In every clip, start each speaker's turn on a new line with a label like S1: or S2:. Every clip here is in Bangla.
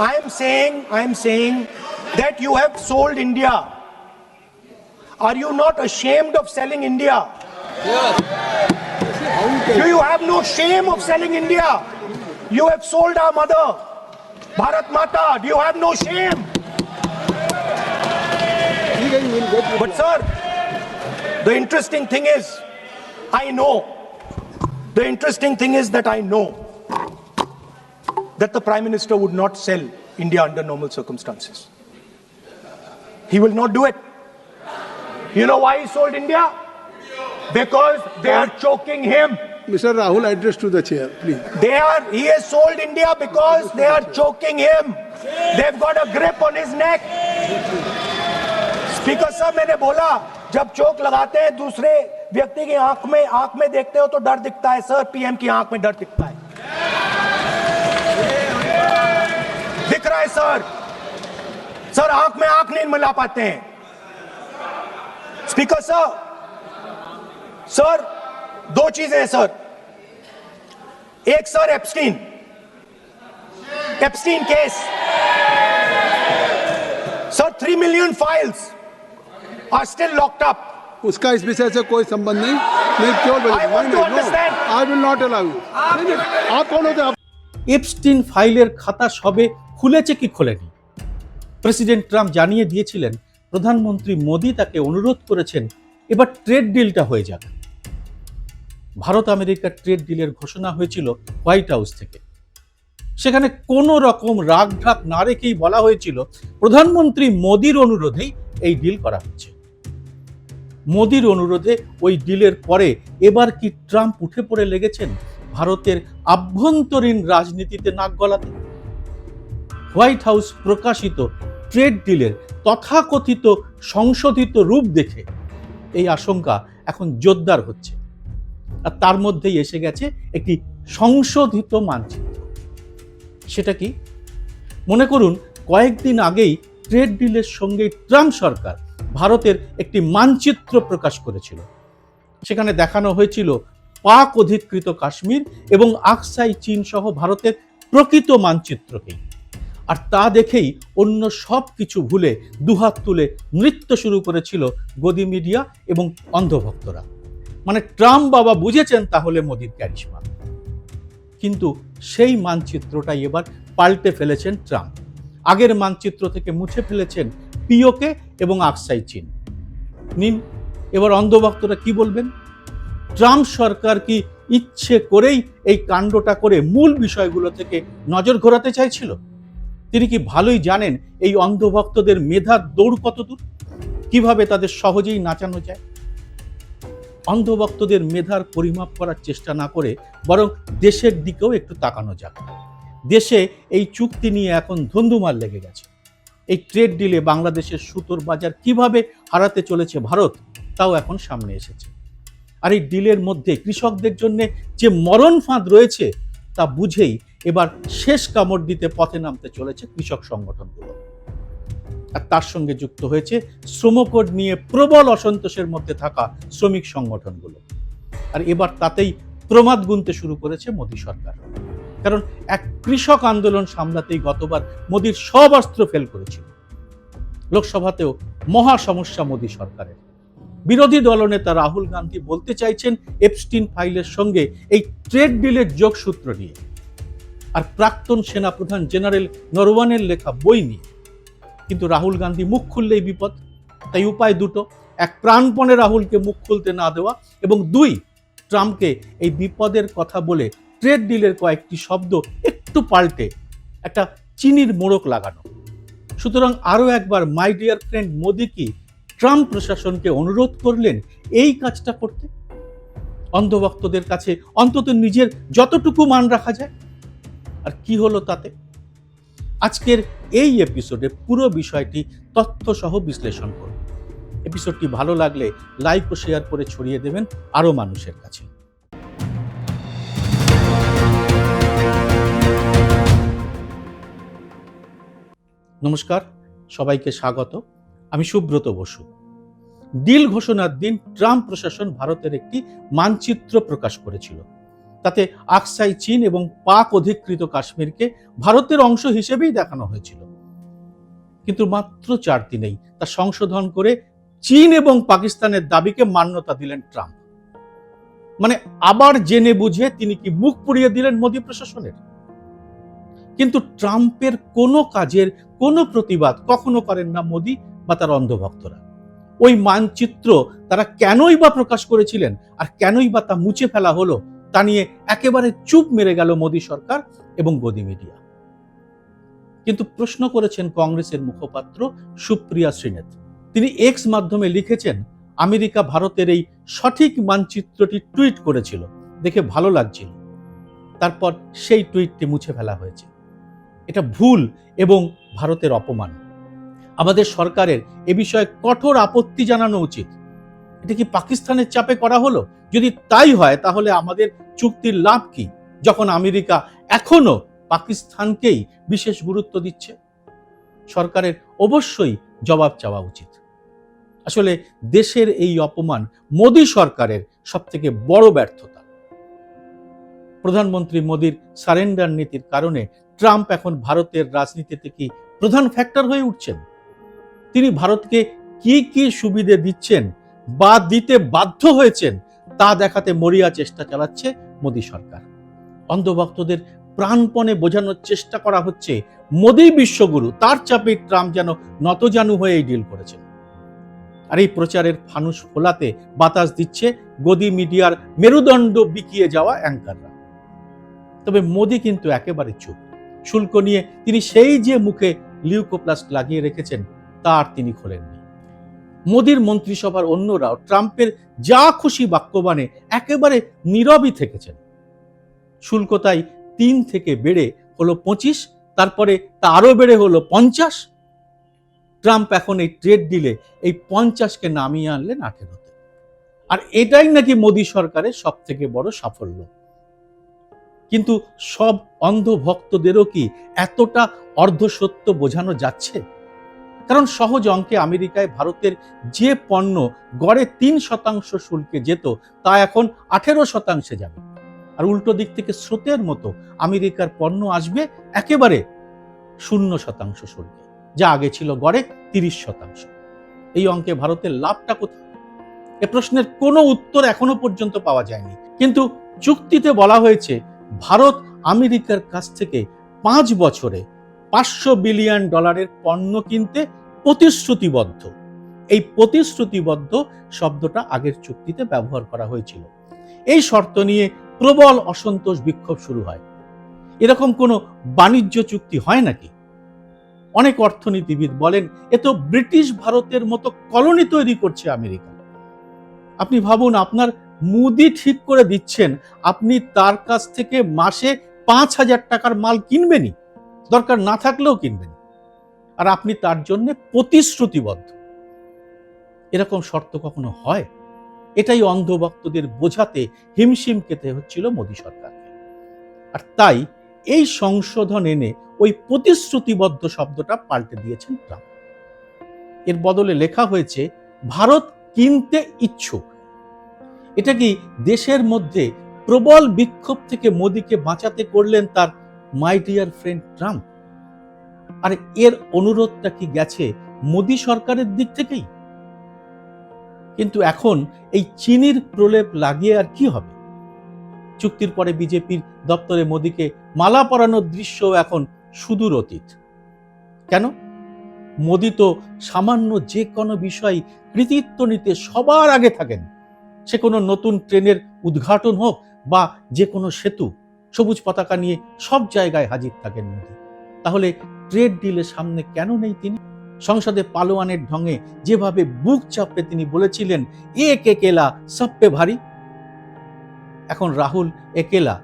S1: I am saying, I am saying that you have sold India. Are you not ashamed of selling India? Do you have no shame of selling India? You have sold our mother, Bharat Mata. Do you have no shame? But, sir, the interesting thing is, I know. The interesting thing is that I know that the Prime Minister would not sell India under normal circumstances. He will not do it. You know why he sold India? Because they are choking him.
S2: Mr. Rahul, address to the chair, please.
S1: They are, he has sold India because they are choking him. They've got a grip on his neck. Speaker साहब मैंने बोला जब चोक लगाते हैं दूसरे व्यक्ति की आँख में आँख में देखते हो तो डर दिखता है सर पीएम की आँख में डर दिखता है दिख रहा है सर सर आंख में आंख नहीं मिला पाते हैं स्पीकर सर सर दो चीजें हैं सर एक sir Epstein Epstein case sir three million files are still locked up
S2: उसका इस विषय से कोई संबंध नहीं मैं क्यों
S1: I want to understand.
S2: I will not allow you आप कौन होते हैं आप
S3: এপস্টিন ফাইলের খাতা সবে খুলেছে কি খোলেনি? প্রেসিডেন্ট ট্রাম্প জানিয়ে দিয়েছিলেন, প্রধানমন্ত্রী মোদী তাকে অনুরোধ করেছেন, এবার ট্রেড ডিলটা হয়ে যাক ভারত আমেরিকার ট্রেড ডিলের ঘোষণা হয়েছিল হোয়াইট হাউস থেকে। সেখানে কোনো রকম রাগ ঢাক না রেখেই বলা হয়েছিল, প্রধানমন্ত্রী মোদীর অনুরোধেই এই ডিল করা হচ্ছে। মোদীর অনুরোধে ওই ডিলের পরে এবার কি ট্রাম্প উঠে পড়ে লেগেছেন ভারতের আভ্যন্তরীণ রাজনীতিতে নাক গলাতে? হোয়াইট হাউস প্রকাশিত ট্রেড ডিলের তথাকথিত সংশোধিত রূপ দেখে এই আশঙ্কা এখন জোরদার হচ্ছে। আর তার মধ্যেই এসে গেছে একটি সংশোধিত মানচিত্র। সেটা কি? মনে করুন, কয়েকদিন আগেই ট্রেড ডিলের সঙ্গে ট্রাম্প সরকার ভারতের একটি মানচিত্র প্রকাশ করেছিল। সেখানে দেখানো হয়েছিল পাক অধিকৃত কাশ্মীর এবং আকসাই চীন সহ ভারতের প্রকৃত মানচিত্রকেই। আর তা দেখেই অন্য সব কিছু ভুলে দুহাত তুলে নৃত্য শুরু করেছিল গদি মিডিয়া এবং অন্ধভক্তরা। মানে ট্রাম্প বাবা বুঝেছেন তাহলে মোদির ক্যারিশমা। কিন্তু সেই মানচিত্রটাই এবার পাল্টে ফেলেছেন ট্রাম্প। আগের মানচিত্র থেকে মুছে ফেলেছেন পিওকে এবং আকসাই চীন। নিন, এবার অন্ধভক্তরা কি বলবেন? ট্রাম্প সরকার কি ইচ্ছে করেই এই কাণ্ডটা করে মূল বিষয়গুলো থেকে নজর ঘোরাতে চাইছিল? তিনি কি ভালোই জানেন এই অন্ধভক্তদের মেধার দৌড় কতদূর কীভাবে তাদের সহজেই নাচানো যায়? অন্ধভক্তদের মেধার পরিমাপ করার চেষ্টা না করে বরং দেশের দিকেও একটু তাকানো যাক। দেশে এই চুক্তি নিয়ে এখন ধুন্ধুমার লেগে গেছে। এই ট্রেড ডিলে বাংলাদেশের সুতোর বাজার কীভাবে হারাতে চলেছে ভারত, তাও এখন সামনে এসেছে। আর এই ডিলের মধ্যে কৃষকদের জন্য যে মরণ ফাঁদ রয়েছে, তা বুঝেই এবার শেষ কামড় দিতে পথে নামতে চলেছে কৃষক সংগঠনগুলো। আর তার সঙ্গে যুক্ত হয়েছে শ্রমকোড নিয়ে প্রবল অসন্তোষের মধ্যে থাকা শ্রমিক সংগঠনগুলো। আর এবার তাতেই প্রমাদ গুনতে শুরু করেছে মোদী সরকার। কারণ এক কৃষক আন্দোলন সামলাতেই গতবার মোদীর সব অস্ত্র ফেল করেছিল। লোকসভাতেও মহা সমস্যা মোদী সরকারের। বিরোধী দলনেতা রাহুল গান্ধী বলতে চাইছেন, এপস্টিন ফাইলের সঙ্গে এই ট্রেড ডিলের যোগসূত্র নিয়ে। আর প্রাক্তন সেনাপ্রধান জেনারেল নরওয়ানের লেখা বই নিয়ে। কিন্তু রাহুল গান্ধী মুখ খুললেই বিপদ। তাই উপায় দুটো। এক, প্রাণপণে রাহুলকে মুখ খুলতে না দেওয়া এবং দুই, ট্রাম্পকে এই বিপদের কথা বলে ট্রেড ডিলের কয়েকটি শব্দ একটু পাল্টে একটা চিনির মোড়ক লাগানো। সুতরাং আরও একবার, মাই ডিয়ার ফ্রেন্ড, মোদি কি ট্রাম্প প্রশাসনকে অনুরোধ করলেন এই কাজটা করতে? অন্ধভক্তদের কাছে অন্তত নিজের যতটুকু মান রাখা যায়। আর কি হলো তাতে? আজকের এই এপিসোডে পুরো বিষয়টি তথ্যসহ বিশ্লেষণ করব। এপিসোডটি ভালো লাগলে লাইক ও শেয়ার করে ছড়িয়ে দেবেন আরও মানুষের কাছে। নমস্কার, সবাইকে স্বাগত। আমি সুব্রত বসু। ডিল ঘোষণার দিন ট্রাম্প প্রশাসন ভারতের একটি মানচিত্র প্রকাশ করেছিল। তাতে আকসাই চীন এবং পাক অধিকৃত কাশ্মীরকে ভারতের অংশ হিসেবেই দেখানো হয়েছিল। কিন্তু মাত্র চার দিনেই তা সংশোধন করে চীন এবং পাকিস্তানের দাবিকে মান্যতা দিলেন ট্রাম্প। মানে আবার জেনে বুঝে তিনি কি মুখ পুড়িয়ে দিলেন মোদী প্রশাসনের? কিন্তু ট্রাম্পের কোনো কাজের কোনো প্রতিবাদ কখনো করেন না মোদী বা তার অন্ধভক্তরা। ওই মানচিত্র তারা কেনই বা প্রকাশ করেছিলেন আর কেনই বা তা মুছে ফেলা হলো তা নিয়ে একেবারে চুপ মেরে গেল মোদী সরকার এবং গদি মিডিয়া কিন্তু প্রশ্ন করেছেন কংগ্রেসের মুখপাত্র সুপ্রিয়া শ্রীনেথ তিনি এক্স মাধ্যমে লিখেছেন, আমেরিকা ভারতের এই সঠিক মানচিত্রটি টুইট করেছিল। দেখে ভালো লাগছিল। তারপর সেই টুইটটি মুছে ফেলা হয়েছে। এটা ভুল এবং ভারতের অপমান। আমাদের সরকারের এ বিষয়ে কঠোর আপত্তি জানানো উচিত। এটা কি পাকিস্তানের চাপে করা হলো? যদি তাই হয়, তাহলে আমাদের চুক্তির লাভ কি? যখন আমেরিকা এখনও পাকিস্তানকেই বিশেষ গুরুত্ব দিচ্ছে, সরকারের অবশ্যই জবাব চাওয়া উচিত। আসলে দেশের এই অপমান মোদী সরকারের সবথেকে বড় ব্যর্থতা। প্রধানমন্ত্রী মোদীর সারেন্ডার নীতির কারণে ট্রাম্প এখন ভারতের রাজনীতিতে কি প্রধান ফ্যাক্টর হয়ে উঠছেন? তিনি ভারতকে কি কি সুবিধে দিচ্ছেন বা দিতে বাধ্য হয়েছেন, তা দেখাতে মরিয়া চেষ্টা চালাচ্ছে মোদী সরকার। অন্ধভক্তদের প্রাণপণে বোঝানোর চেষ্টা করা হচ্ছে মোদী বিশ্বগুরু, তার চাপে ট্রাম্প যেন নতজানু হয়ে এই ডিল করেছেন। আর এই প্রচারের ফানুস ফোলাতে বাতাস দিচ্ছে গদি মিডিয়ার মেরুদণ্ড বিকিয়ে যাওয়া অ্যাঙ্কাররা। তবে মোদী কিন্তু একেবারে চুপ। শুল্ক নিয়ে তিনি সেই যে মুখে লিউকোপ্লাস্ট লাগিয়ে রেখেছেন তার তিনি খোলেননি। মোদীর মন্ত্রিসভার অন্যরাও ট্রাম্পের যা খুশি বাক্যবাণে একেবারে নীরবই থেকেছেন। শুল্ক তাই তিন থেকে বেড়ে হলো পঁচিশ, তারপরে তা আরও বেড়ে হলো পঞ্চাশ। ট্রাম্প এখন এই ট্রেড ডিলে এই পঞ্চাশকে নামিয়ে আনলেন আঠেরোতে। আর এটাই নাকি মোদী সরকারের সব থেকে বড় সাফল্য। কিন্তু সব অন্ধ ভক্তদেরও কি এতটা অর্ধসত্য বোঝানো যাচ্ছে? কারণ সহজ অঙ্কে আমেরিকায় ভারতের যে পণ্য গড়ে তিন শতাংশ শুল্কে যেত, তা এখন আঠেরো শতাংশে যাবে। আর উল্টো দিক থেকে স্রোতের মতো আমেরিকার পণ্য আসবে একেবারে শূন্য শতাংশ শুল্কে, যা আগে ছিল গড়ে তিরিশ শতাংশ। এই অঙ্কে ভারতের লাভটা কোথায়? এ প্রশ্নের কোনো উত্তর এখনও পর্যন্ত পাওয়া যায়নি। কিন্তু চুক্তিতে বলা হয়েছে, ভারত আমেরিকার কাছ থেকে পাঁচ বছরে পাঁচশো বিলিয়ন ডলারের পণ্য কিনতে প্রতিশ্রুতিবদ্ধ। এই প্রতিশ্রুতিবদ্ধ শব্দটা আগের চুক্তিতে ব্যবহার করা হয়েছিল। এই শর্ত নিয়ে প্রবল অসন্তোষ বিক্ষোভ শুরু হয়। এরকম কোনো বাণিজ্য চুক্তি হয় নাকি? অনেক অর্থনীতিবিদ বলেন, এ তো ব্রিটিশ ভারতের মতো কলোনি তৈরি করছে আমেরিকা। আপনি ভাবুন, আপনার মুদি ঠিক করে দিচ্ছেন, আপনি তার কাছ থেকে মাসে পাঁচ হাজার টাকার মাল কিনবেনই। দরকার না থাকলেও কিনবেন। আর আপনি তার জন্য প্রতিশ্রুতিবদ্ধ। এরকম শর্ত কখনো হয়? এটাই অন্ধভক্তদের বোঝাতে হিমশিম খেতে হচ্ছিল মোদী সরকারকে। আর তাই এই সংশোধন এনে ওই প্রতিশ্রুতিবদ্ধ শব্দটা পাল্টে দিয়েছেন ট্রাম্প। এর বদলে লেখা হয়েছে, ভারত কিনতে ইচ্ছুক। এটা কি দেশের মধ্যে প্রবল বিক্ষোভ থেকে মোদীকে বাঁচাতে করলেন তার মাই ডিয়ার ফ্রেন্ড ট্রাম্প। আর এর অনুরোধটা কি গেছে মোদী সরকারের দিক থেকেই? কিন্তু এখন এই চিনির প্রলেপ লাগিয়ে আর কি হবে? চুক্তির পরে বিজেপির দপ্তরে মোদীকে মালা পরানোর দৃশ্য এখন সুদূর অতীত। কেন? মোদী তো সামান্য যে কোনো বিষয় কৃতিত্ব নিতে সবার আগে থাকেন। সে কোনো নতুন ট্রেনের উদ্ঘাটন হোক বা যে কোনো সেতু সবুজ পতাকা নিয়ে সব জায়গায় হাজির থাকেন মোদী তাহলে ট্রেড ডিলের সামনে কেন নেই তিনি সংসদে পালোয়ানের ঢঙে যেভাবে বুক চাপড়ে তিনি বলেছিলেন এক একেলা সবপে ভারী এখন রাহুল একেলা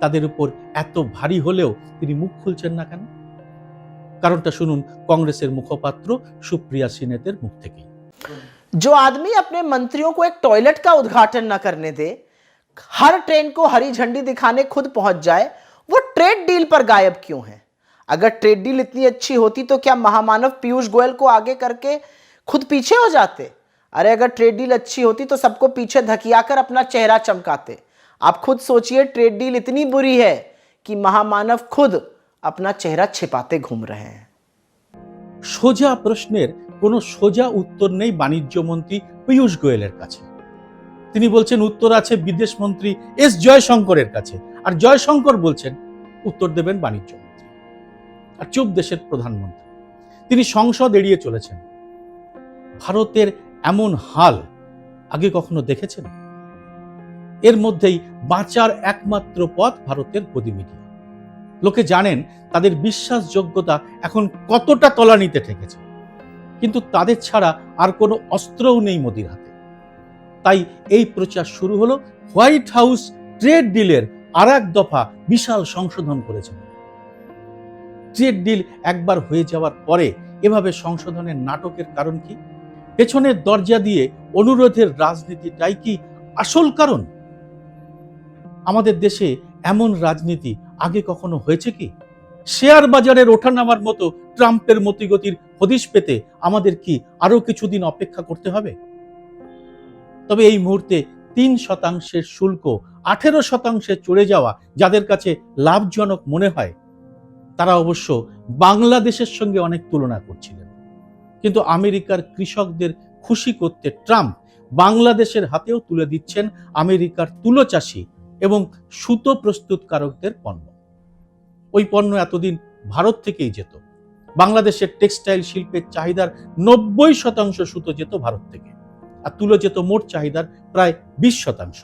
S3: তাদের উপর এত ভারী হলেও তিনি মুখ খুলছেন না কেন কারণটা শুনুন কংগ্রেসের মুখপাত্র সুপ্রিয়া সিনেতের মুখ থেকেই
S4: जो आदमी अपने मंत्रियों को एक टॉयलेट का उद्घाटन न करने दे हर ट्रेन को हरी झंडी दिखाने खुद पहुंच जाए वो ट्रेड डील पर गायब क्यों है अगर ट्रेड डील इतनी अच्छी होती तो क्या महामानव पीयूष गोयल को आगे करके खुद पीछे हो जाते अरे अगर ट्रेड डील अच्छी होती तो सबको पीछे धकिया कर अपना चेहरा चमकाते आप खुद सोचिए ट्रेड डील इतनी बुरी है कि महामानव खुद अपना चेहरा छिपाते घूम रहे हैं
S3: সোজা প্রশ্নের কোনো সোজা উত্তর নেই বাণিজ্য মন্ত্রী পীয়ূষ গোয়েলের কাছে তিনি বলছেন, উত্তর আছে বিদেশ মন্ত্রী এস জয়শঙ্করের কাছে। আর জয়শঙ্কর বলছেন, উত্তর দেবেন বাণিজ্য মন্ত্রী। আর চুপ দেশের প্রধানমন্ত্রী। তিনি সংসদ এড়িয়ে চলেছেন। ভারতের এমন হাল আগে কখনো দেখেছেন? এর মধ্যেই বাঁচার একমাত্র পথ ভারতের মিডিয়া। লোকে জানেন, তাদের বিশ্বাসযোগ্যতা এখন কতটা তলানিতে ঠেকেছে। কিন্তু তাদের ছাড়া আর কোনো অস্ত্রও নেই মোদির হাতে। তাই এই প্রচার শুরু হলো হোয়াইট হাউস ট্রেড ডিলের আর এক দফা বিশাল সংশোধন করেছে। ট্রেড ডিল একবার হয়ে যাওয়ার পরে এভাবে সংশোধনের নাটকের কারণ কি? পেছনের দরজা দিয়ে অনুরোধের রাজনীতিটাই কি আসল কারণ? আমাদের দেশে এমন রাজনীতি আগে কখনো হয়েছে কি? শেয়ার বাজারের ওঠানামার মতো ট্রাম্পের মতিগতির হদিশ পেতে আমাদের কি আরও কিছুদিন অপেক্ষা করতে হবে? তবে এই মুহূর্তে তিন শতাংশের শুল্ক, আঠেরো শতাংশে চড়ে যাওয়া যাদের কাছে লাভজনক মনে হয়, তারা অবশ্য বাংলাদেশের সঙ্গে অনেক তুলনা করছিলেন। কিন্তু আমেরিকার কৃষকদের খুশি করতে ট্রাম্প বাংলাদেশের হাতেও তুলে দিচ্ছেন আমেরিকার তুলো চাষি এবং সুতো প্রস্তুতকারকদের পণ্য। ওই পণ্য এতদিন ভারত থেকেই যেত। বাংলাদেশের টেক্সটাইল শিল্পের চাহিদার নব্বই শতাংশ সুতো যেত ভারত থেকে। আর তুলো যেত মোট চাহিদার প্রায় বিশ শতাংশ।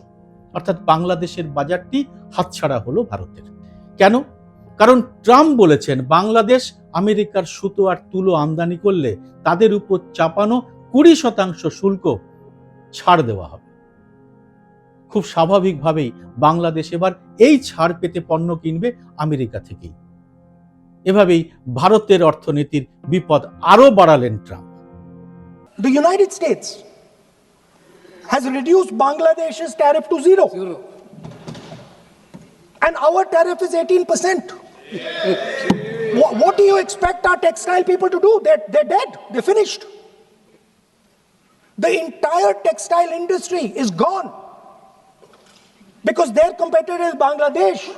S3: অর্থাৎ বাংলাদেশের বাজারটি হাতছাড়া হলো ভারতের। কেন? কারণ ট্রাম্প বলেছেন, বাংলাদেশ আমেরিকার সুতো আর তুলো আমদানি করলে তাদের উপর চাপানো কুড়ি শতাংশ শুল্ক ছাড় দেওয়া হবে। খুব স্বাভাবিকভাবেই বাংলাদেশ এবার এই ছাড় পেতে পণ্য কিনবে আমেরিকা থেকেই। এভাবেই ভারতের অর্থনীতির বিপদ আরও বাড়ালেন Trump.
S1: The United States has reduced Bangladesh's tariff to zero. And our tariff is 18%. what, what do you expect our textile people to do? They're, they're dead, they're finished. The entire textile industry is gone because their competitor is Bangladesh.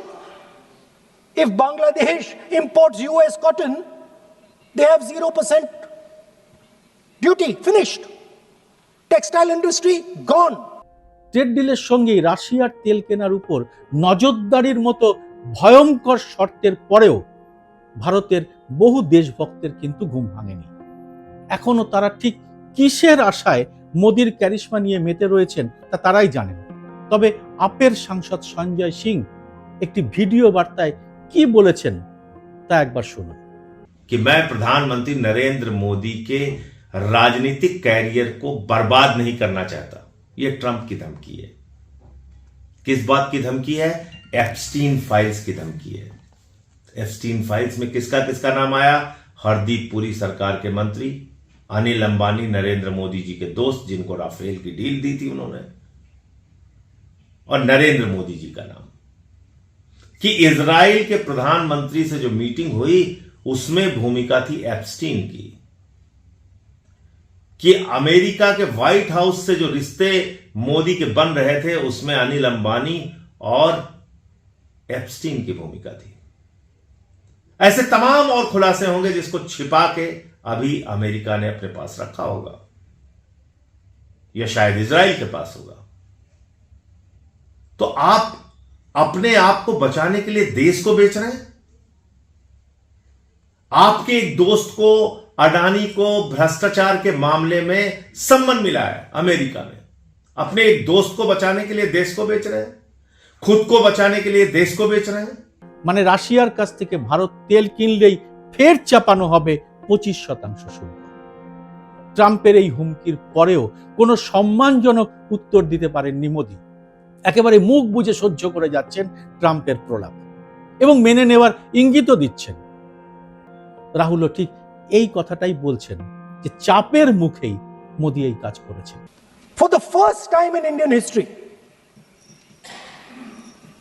S1: If Bangladesh imports US cotton, they have 0% duty, finished. Textile industry gone.
S3: Trade ডিলের সঙ্গেই রাশিয়ার তেল কেনার উপর নজরদারির মতো ভয়ঙ্কর শর্তের পরেও ভারতের বহু দেশভক্তের কিন্তু ঘুম ভাঙেনি এখনো তারা ঠিক কিসের আশায় মোদির ক্যারিশমা নিয়ে মেতে রয়েছেন তা তারাই জানেন তবে আপের সাংসদ সঞ্জয় সিং একটি ভিডিও বার্তায় কি বলেছেন তা একবার শুনুন
S5: कि मैं प्रधानमंत्री नरेंद्र मोदी के राजनीतिक कैरियर को बर्बाद नहीं करना चाहता। यह ट्रंप की धमकी है। किस बात की धमकी है? एप्स्टीन फाइल्स की धमकी है। एप्स्टीन फाइल्स में किसका किसका नाम आया? हरदीप पुरी सरकार के मंत्री, अनिल अंबानी, नरेंद्र मोदी जी के दोस्त जिनको राफेल की डील दी थी उन्होंने, और नरेंद्र मोदी जी का नाम। कि इजराइल के प्रधानमंत्री से जो मीटिंग हुई, उसमें भूमिका थी एप्स्टीन की। कि अमेरिका के व्हाइट हाउस से जो रिश्ते मोदी के बन रहे थे, उसमें अनिल अंबानी और एप्स्टीन की भूमिका थी। ऐसे तमाम और खुलासे होंगे जिसको छिपा के अभी अमेरिका ने अपने पास रखा होगा। या शायद इसराइल के पास होगा। तो आप अपने आप को बचाने के लिए देश को बेच रहे हैं? आपके एक दोस्त को अडानी को भ्रष्टाचार के मामले में सम्मन मिला है अमेरिका में अपने एक दोस्त को बचाने के लिए देश को बेच रहे हैं खुद को बचाने के लिए देश को बेच रहे हैं
S3: মানে রাশিয়ার কাছ থেকে ভারত তেল কিনলেই ফের চাপানো হবে পঁচিশ শতাংশ শুল্ক ট্রাম্পের এই হুমকির পরেও কোনো সম্মানজনক উত্তর দিতে পারেননি মোদী একেবারে মুখ বুজে সহ্য করে যাচ্ছেন ট্রাম্পের প্রলাপ এবং মেনে নেওয়ার ইঙ্গিতও দিচ্ছেন রাহুলও ঠিক এই কথাটাই বলছেন যে চাপের মুখেই মোদী এই কাজ করেছেন
S1: For the first time in Indian history,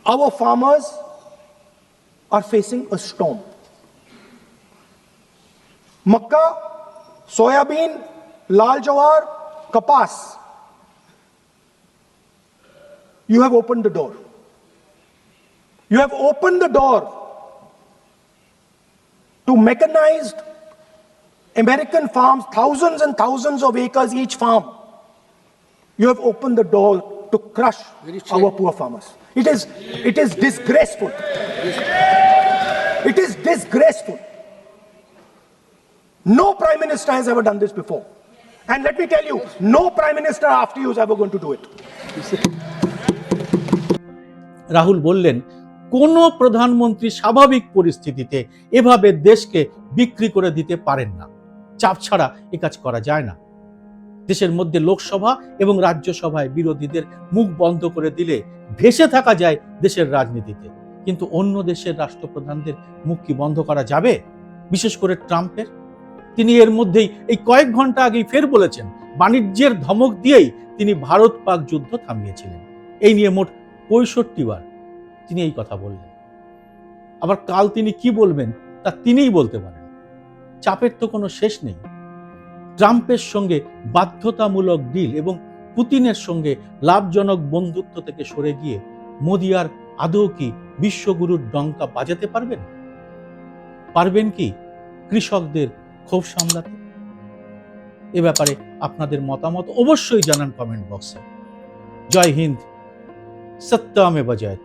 S1: our farmers are facing a storm. Makka, soybean, lal jawar, kapas. You have opened the door. You have opened the door to mechanized American farms, thousands and thousands of acres each farm. You have opened the door to crush our poor farmers. It is, it is disgraceful. It is disgraceful. No prime minister has ever done this before. And let me tell you, no prime minister after you is ever going to do it.
S3: Rahul বললেন কোনো প্রধানমন্ত্রী স্বাভাবিক পরিস্থিতিতে এভাবে দেশকে বিক্রি করে দিতে পারেন না চাপ ছাড়া এ কাজ করা যায় না। দেশের মধ্যে লোকসভা এবং রাজ্যসভায় বিরোধীদের মুখ বন্ধ করে দিলে ভেসে থাকা যায় দেশের রাজনীতিতে। কিন্তু অন্য দেশের রাষ্ট্রপ্রধানদের মুখ কি বন্ধ করা যাবে? বিশেষ করে ট্রাম্পের? তিনি এর মধ্যেই এই কয়েক ঘণ্টা আগেই ফের বলেছেন, বাণিজ্যের ধমক দিয়েই তিনি ভারত পাক যুদ্ধ থামিয়েছিলেন। এই নিয়ে মোট পঁয়ষট্টি বার তিনি এই কথা বললেন। আবার কাল তিনি কি বলবেন তা তিনিই বলতে পারেন। চাপের তো কোনো শেষ নেই। ট্রাম্পের সঙ্গে বাধ্যতামূলক ডিল এবং পুতিনের সঙ্গে লাভজনক বন্ধুত্ব থেকে সরে গিয়ে মোদি আর আদৌ কি বিশ্বগুরুর ডঙ্কা বাজাতে পারবেন? পারবেন কি কৃষকদের ক্ষোভ সামলাতে? এ ব্যাপারে আপনাদের মতামত অবশ্যই জানান কমেন্ট বক্সে। জয় হিন্দ। সত্যমে বজায়